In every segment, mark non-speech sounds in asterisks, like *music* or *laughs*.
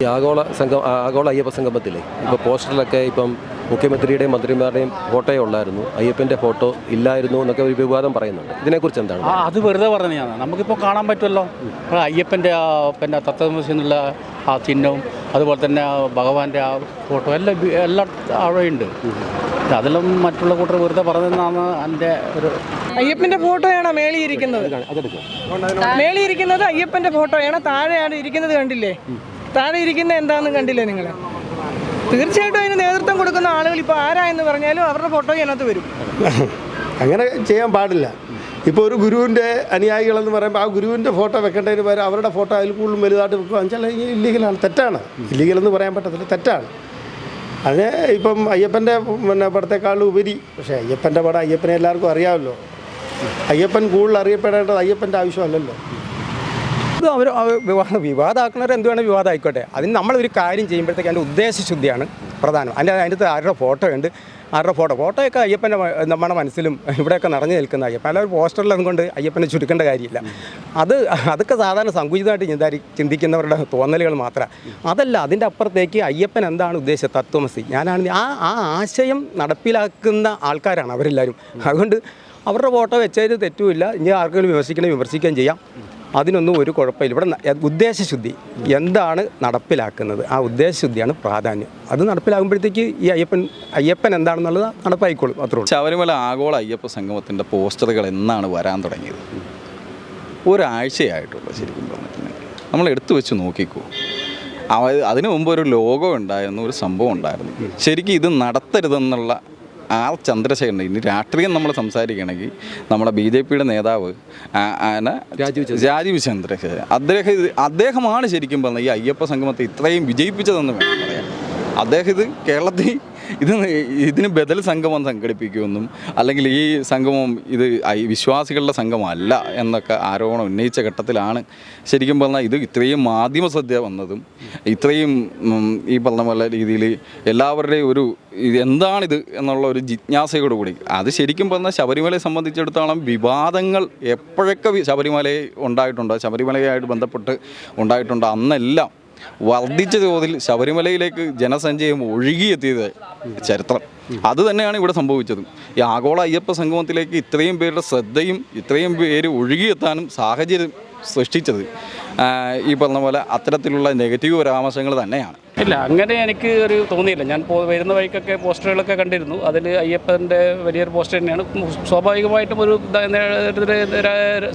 ഈ ആഗോള സംഘം ആഗോള അയ്യപ്പ സംഗമത്തിലെ ഇപ്പോൾ പോസ്റ്ററിലൊക്കെ ഇപ്പം മുഖ്യമന്ത്രിയുടെയും മന്ത്രിമാരുടെയും ഫോട്ടോയെ ഉള്ളായിരുന്നു. അയ്യപ്പന്റെ ഫോട്ടോ ഇല്ലായിരുന്നു എന്നൊക്കെ ഒരു വിവാദം പറയുന്നുണ്ട്. ഇതിനെക്കുറിച്ച് എന്താണ്? ആ അത് വെറുതെ പറഞ്ഞതാണ്. നമുക്കിപ്പോൾ കാണാൻ പറ്റുമല്ലോ. അയ്യപ്പന്റെ ആ പിന്നെ തത്വമസിന്നുള്ള ആ ചിഹ്നവും അതുപോലെ തന്നെ ആ ഭഗവാന്റെ ആ ഫോട്ടോ എല്ലാം എല്ലാം അവിടെയുണ്ട് അതിലും മറ്റുള്ള കൂട്ടർ വെറുതെ പറഞ്ഞതെന്നാണ് എന്റെ ഒരു അയ്യപ്പന്റെ ഫോട്ടോയാണ് മേളിയിരിക്കുന്നത്. ഇരിക്കുന്നത് മേളിയിരിക്കുന്നത് ഫോട്ടോയാണ് താഴെയാണ് ഇരിക്കുന്നത് കണ്ടില്ലേ? താഴെ ഇരിക്കുന്ന എന്താണെന്ന് കണ്ടില്ലേ നിങ്ങൾ തീർച്ചയായിട്ടും അതിന് നേതൃത്വം കൊടുക്കുന്ന ആളുകൾ ഇപ്പോൾ ആരായെന്ന് പറഞ്ഞാലും അവരുടെ ഫോട്ടോ ഇതിനകത്ത് വരും. *laughs* അങ്ങനെ ചെയ്യാൻ പാടില്ല. ഇപ്പോൾ ഒരു ഗുരുവിന്റെ അനുയായികളെന്ന് പറയുമ്പോൾ ആ ഗുരുവിന്റെ ഫോട്ടോ വെക്കേണ്ടതിന് പകരം അവരുടെ ഫോട്ടോ അതിൽ കൂടുതലും വലുതായിട്ട് വെക്കുക വെച്ചാൽ ഇല്ലീഗലാണ് തെറ്റാണ്. ഇല്ലീഗലെന്ന് പറയാൻ പറ്റത്തില്ല. തെറ്റാണ്. അതിന് ഇപ്പം അയ്യപ്പന്റെ പിന്നെ പടത്തെക്കാളും ഉപരി. പക്ഷേ അയ്യപ്പന്റെ പടം അയ്യപ്പനെ എല്ലാവർക്കും അറിയാമല്ലോ. അയ്യപ്പൻ കൂടുതൽ അറിയപ്പെടേണ്ടത് അയ്യപ്പന്റെ ആവശ്യമല്ലല്ലോ. ഇത് അവർ വിവാദ വിവാദമാക്കുന്നവർ എന്ത് വേണം ആയിക്കോട്ടെ അതിന് നമ്മളൊരു കാര്യം ചെയ്യുമ്പോഴത്തേക്ക് അതിന്റെ ഉദ്ദേശശുദ്ധിയാണ് പ്രധാനം. അതിന്റെ അതിന്റെ ആരുടെ ഫോട്ടോ ഉണ്ട് ആരുടെ ഫോട്ടോ ഫോട്ടോയൊക്കെ അയ്യപ്പന്റെ നമ്മുടെ മനസ്സിലും ഇവിടെയൊക്കെ നിറഞ്ഞു നിൽക്കുന്ന അയ്യപ്പൻ. അല്ല ഒരു പോസ്റ്ററിലൊന്നും കൊണ്ട് അയ്യപ്പനെ ചുരുക്കേണ്ട കാര്യമില്ല. അത് അതൊക്കെ സാധാരണ സങ്കുചിതമായിട്ട് ചിന്താരി ചിന്തിക്കുന്നവരുടെ തോന്നലുകൾ മാത്രമാണ് അതല്ല അതിന്റെ അപ്പുറത്തേക്ക് അയ്യപ്പൻ എന്താണ് ഉദ്ദേശിച്ചത്? തത്വമസി. ഞാനാണ് ആ ആ ആശയം നടപ്പിലാക്കുന്ന ആൾക്കാരാണ് അവരെല്ലാവരും. അതുകൊണ്ട് അവരുടെ ഫോട്ടോ വെച്ചതിൽ തെറ്റുമില്ല. ഇനി ആർക്കെങ്കിലും വിമർശിക്കണേ വിമർശിക്കുകയും ചെയ്യാം. അതിനൊന്നും ഒരു കുഴപ്പമില്ല. ഇവിടെ ഉദ്ദേശശുദ്ധി. എന്താണ് നടപ്പിലാക്കുന്നത്? ആ ഉദ്ദേശശുദ്ധിയാണ് പ്രാധാന്യം. അത് നടപ്പിലാകുമ്പോഴത്തേക്ക് ഈ അയ്യപ്പൻ അയ്യപ്പൻ എന്താണെന്നുള്ളത് നടപ്പായിക്കോളും അത്രേ ശബരിമല ആഗോള അയ്യപ്പ സംഗമത്തിന്റെ പോസ്റ്ററുകൾ എന്നാണ് വരാൻ തുടങ്ങിയത്? ഒരാഴ്ചയായിട്ടുള്ളൂ ശരിക്കും പറഞ്ഞിട്ടുണ്ടെങ്കിൽ. നമ്മൾ എടുത്തു വെച്ച് നോക്കിക്കോ. അതിനു മുമ്പ് ഒരു ലോഗോ ഉണ്ടായിരുന്നു ഒരു സംഭവം ഉണ്ടായിരുന്നു. ശരിക്കും ഇത് നടത്തരുതെന്നുള്ള ആർ ചന്ദ്രശേഖരൻ ഇനി രാഷ്ട്രീയം നമ്മൾ സംസാരിക്കണമെങ്കിൽ നമ്മുടെ ബി ജെ പിയുടെ നേതാവ് രാജീവ് രാജീവ് ചന്ദ്രശേഖരൻ. അദ്ദേഹം ഇത് അദ്ദേഹമാണ് ശരിക്കും പറഞ്ഞത് ഈ അയ്യപ്പ സംഗമത്തെ ഇത്രയും വിജയിപ്പിച്ചതെന്ന് വേണം പറയാം അദ്ദേഹം ഇത് കേരളത്തിൽ ഇത് ഇതിന് ബദൽ സംഗമം സംഘടിപ്പിക്കുമെന്നും അല്ലെങ്കിൽ ഈ സംഗമം ഇത് വിശ്വാസികളുടെ സംഘമല്ല എന്നൊക്കെ ആരോപണം ഉന്നയിച്ച ഘട്ടത്തിലാണ് ശരിക്കും പറഞ്ഞാൽ ഇത് ഇത്രയും മാധ്യമ ശ്രദ്ധ വന്നതും ഇത്രയും ഈ പറഞ്ഞ പോലെ രീതിയിൽ എല്ലാവരുടെയും ഒരു ഇത് എന്താണിത് എന്നുള്ള ഒരു ജിജ്ഞാസയോടുകൂടി അത് ശരിക്കും പറഞ്ഞാൽ ശബരിമലയെ സംബന്ധിച്ചിടത്തോളം വിവാദങ്ങൾ എപ്പോഴൊക്കെ ശബരിമലയെ ഉണ്ടായിട്ടുണ്ടോ? ശബരിമലയായിട്ട് ബന്ധപ്പെട്ട് ഉണ്ടായിട്ടുണ്ടോ? അന്നെല്ലാം വർദ്ധിച്ച തോതിൽ ശബരിമലയിലേക്ക് ജനസഞ്ചയം ഒഴുകിയെത്തിയത് ചരിത്രം. അത് തന്നെയാണ് ഇവിടെ സംഭവിച്ചത്. ഈ ആഗോള അയ്യപ്പ സംഗമത്തിലേക്ക് ഇത്രയും പേരുടെ ശ്രദ്ധയും ഇത്രയും പേര് ഒഴുകിയെത്താനും സാഹചര്യം സൃഷ്ടിച്ചത് ഈ പറഞ്ഞ പോലെ അത്തരത്തിലുള്ള നെഗറ്റീവ് പരാമർശങ്ങൾ തന്നെയാണ്. ഇല്ല അങ്ങനെ എനിക്ക് ഒരു തോന്നിയില്ല. ഞാൻ വരുന്ന വഴിക്കൊക്കെ പോസ്റ്ററുകളൊക്കെ കണ്ടിരുന്നു. അതിൽ അയ്യപ്പന്റെ വലിയൊരു പോസ്റ്റർ തന്നെയാണ്. സ്വാഭാവികമായിട്ടും ഒരു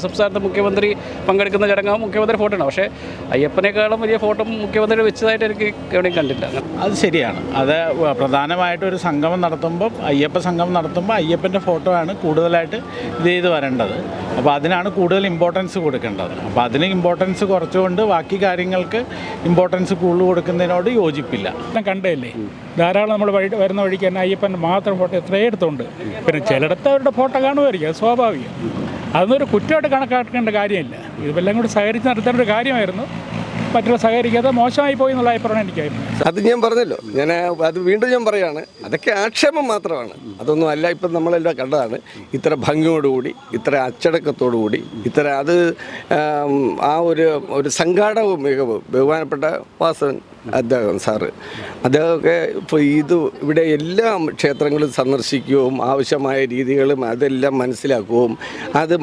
സംസ്ഥാനത്തെ മുഖ്യമന്ത്രി പങ്കെടുക്കുന്ന ചടങ്ങാവും മുഖ്യമന്ത്രി ഫോട്ടോ ആണ്. പക്ഷേ അയ്യപ്പനേക്കാളും വലിയ ഫോട്ടോ മുഖ്യമന്ത്രി വെച്ചതായിട്ട് എനിക്ക് എവിടെയും കണ്ടില്ല അത് ശരിയാണ്. അത് പ്രധാനമായിട്ട് ഒരു സംഗമം നടത്തുമ്പോൾ അയ്യപ്പ സംഗമം നടത്തുമ്പോൾ അയ്യപ്പന്റെ ഫോട്ടോ ആണ് കൂടുതലായിട്ട് ഇത് ചെയ്ത് വരേണ്ടത്. അപ്പോൾ അതിനാണ് കൂടുതൽ ഇമ്പോർട്ടൻസ് കൊടുക്കേണ്ടത്. അപ്പോൾ അതിന് ഇമ്പോർട്ടൻസ് കുറച്ചുകൊണ്ട് ബാക്കി കാര്യങ്ങൾക്ക് ഇമ്പോർട്ടൻസ് കൂടുതൽ കൊടുക്കുന്നതിനോട് യോജിപ്പില്ല. എല്ലാം കണ്ടതല്ലേ? ധാരാളം നമ്മൾ വഴി വരുന്ന വഴിക്ക് തന്നെ അയ്യപ്പൻ മാത്രം ഫോട്ടോ എത്രയേ എടുത്തുണ്ട്. പിന്നെ ചിലയിടത്ത് അവരുടെ ഫോട്ടോ കാണുമായിരിക്കും അത് സ്വാഭാവികം. അതൊന്നൊരു ഒരു കുറ്റമായിട്ട് കണക്കാക്കേണ്ട കാര്യമില്ല. ഇതെല്ലാം കൂടി സഹകരിച്ച് നടത്തേണ്ട ഒരു കാര്യമായിരുന്നു. മറ്റുള്ള സഹകരിക്കാതെ മോശമായി പോയി എന്നുള്ള അഭിപ്രായം എനിക്കായിരുന്നു. അത് ഞാൻ പറഞ്ഞല്ലോ. ഞാൻ അത് വീണ്ടും ഞാൻ പറയാണ്. അതൊക്കെ ആക്ഷേപം മാത്രമാണ്. അതൊന്നും അല്ല ഇപ്പം നമ്മളെല്ലാം കണ്ടതാണ്. ഇത്ര ഭംഗിയോടുകൂടി ഇത്ര അച്ചടക്കത്തോടുകൂടി ഇത്ര അത് ആ ഒരു ഒരു സംഘാടകവും മികവ് ബഹുമാനപ്പെട്ട വാസവൻ അദ്ദേഹം സാറ്. അദ്ദേഹമൊക്കെ ഇപ്പോൾ ഇത് ഇവിടെ എല്ലാ ക്ഷേത്രങ്ങളും സന്ദർശിക്കുകയും ആവശ്യമായ രീതികളും അതെല്ലാം മനസ്സിലാക്കുകയും അത്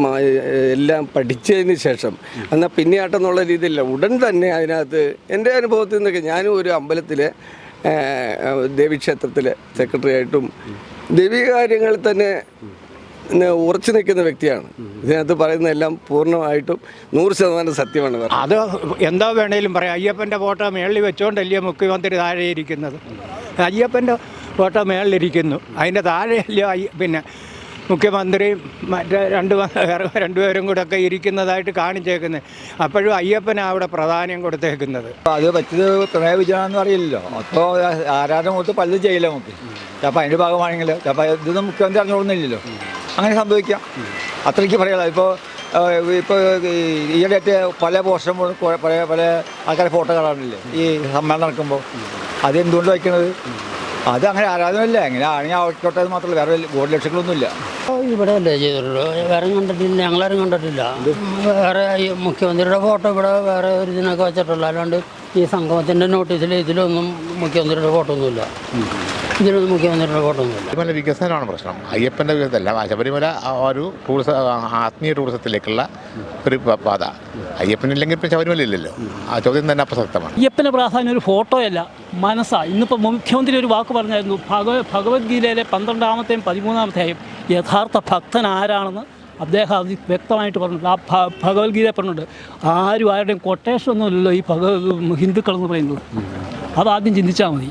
എല്ലാം പഠിച്ചതിന് ശേഷം എന്നാൽ പിന്നെയാട്ടെന്നുള്ള രീതിയില്ല ഉടൻ തന്നെ അതിനകത്ത് എന്റെ അനുഭവത്തിൽ നിന്നൊക്കെ ഞാനും ഒരു അമ്പലത്തിലെ ദേവീക്ഷേത്രത്തിലെ സെക്രട്ടറി ആയിട്ടും ദൈവിക കാര്യങ്ങളിൽ തന്നെ ഉറച്ചു നിൽക്കുന്ന വ്യക്തിയാണ്. ഇതിനകത്ത് പറയുന്നതെല്ലാം പൂർണമായിട്ടും നൂറ് ശതമാനം സത്യമാണ്. അത് എന്താ വേണേലും പറയാം. അയ്യപ്പന്റെ ഫോട്ടോ മേളിൽ വെച്ചോണ്ടല്ലേ മുഖ്യമന്ത്രി താഴെ ഇരിക്കുന്നത്? അയ്യപ്പന്റെ ഫോട്ടോ മേളിലിരിക്കുന്നു അതിന്റെ താഴെയല്ലേ അയ്യ പിന്നെ മുഖ്യമന്ത്രിയും മറ്റേ രണ്ട് രണ്ടുപേരും കൂടെ ഒക്കെ ഇരിക്കുന്നതായിട്ട് കാണിച്ചേക്കുന്നത്. അപ്പോഴും അയ്യപ്പനാണ് അവിടെ പ്രാധാന്യം കൊടുത്തേക്കുന്നത്. അത് പറ്റിയത് പിണറായി വിജയനാണെന്ന് അറിയില്ലല്ലോ. അപ്പോൾ ആരാധന മുഖത്ത് പലതും ചെയ്യില്ല നമുക്ക്. ചിലപ്പോൾ അതിന്റെ ഭാഗമാണെങ്കിൽ ചിലപ്പോൾ ഇതൊന്നും മുഖ്യമന്ത്രി അറിഞ്ഞോളുന്നില്ലല്ലോ അങ്ങനെ സംഭവിക്കാം അത്രയ്ക്ക് പറയാം ഇപ്പോൾ ഇപ്പോൾ ഈയിടെയായിട്ട് പല പോസ്റ്ററും പല പല ആൾക്കാരെ ഫോട്ടോ കാണാറില്ലേ ഈ സമ്മേളനം നടക്കുമ്പോൾ അത് എന്തുകൊണ്ട് വയ്ക്കുന്നത് അത് അങ്ങനെ ആരാധനയില്ല. എങ്ങനെ ആണെങ്കിൽ ആവശ്യപ്പെട്ടത് മാത്രമല്ല. വേറെ ബോർഡ് ലക്ഷ്യങ്ങളൊന്നുമില്ല ഇവിടെ അല്ലേ ചെയ്തിട്ടുള്ളൂ വേറെ കണ്ടിട്ടില്ല. ഞങ്ങളാരും കണ്ടിട്ടില്ല. വേറെ ഈ മുഖ്യമന്ത്രിയുടെ ഫോട്ടോ ഇവിടെ വേറെ ഒരു ഇതിനൊക്കെ വെച്ചിട്ടുള്ളൂ അല്ലാണ്ട് ഈ സംഗമത്തിന്റെ നോട്ടീസിൽ ഇതിലൊന്നും മുഖ്യമന്ത്രിയുടെ ഫോട്ടോ ഒന്നുമില്ല. ഇതിലൊന്നും മുഖ്യമന്ത്രിയുടെ ഫോട്ടോ ഒന്നുമില്ല വികസനമാണ് പ്രശ്നം. അയ്യപ്പന്റെ വികസനമല്ല ശബരിമല ഒരു ടൂറിസം ആത്മീയ ടൂറിസത്തിലേക്കുള്ള ഒരു പാത. അയ്യപ്പനില്ലെങ്കിൽ ഇപ്പം ശബരിമല ഇല്ലല്ലോ. ആ ചോദ്യം തന്നെ അപ്രസക്തമാണ്. അയ്യപ്പന്റെ പ്രാധാന്യം ഒരു ഫോട്ടോയല്ല മനസ്സാ. ഇന്നിപ്പോൾ മുഖ്യമന്ത്രി ഒരു വാക്ക് പറഞ്ഞായിരുന്നു ഭഗവ ഭഗവത്ഗീതയിലെ പന്ത്രണ്ടാമത്തെയും പതിമൂന്നാമത്തെയും യഥാർത്ഥ ഭക്തൻ ആരാണെന്ന് അദ്ദേഹം അത് വ്യക്തമായിട്ട് പറഞ്ഞിട്ടുണ്ട്. ആ ഭ- ഭഗവത്ഗീത പറഞ്ഞിട്ടുണ്ട് ആരും ആരുടെയും കൊട്ടേഷൻ ഒന്നുമില്ലല്ലോ ഈ ഭഗവ ഹിന്ദുക്കളെന്ന് പറയുന്നത്. അതാദ്യം ചിന്തിച്ചാൽ മതി.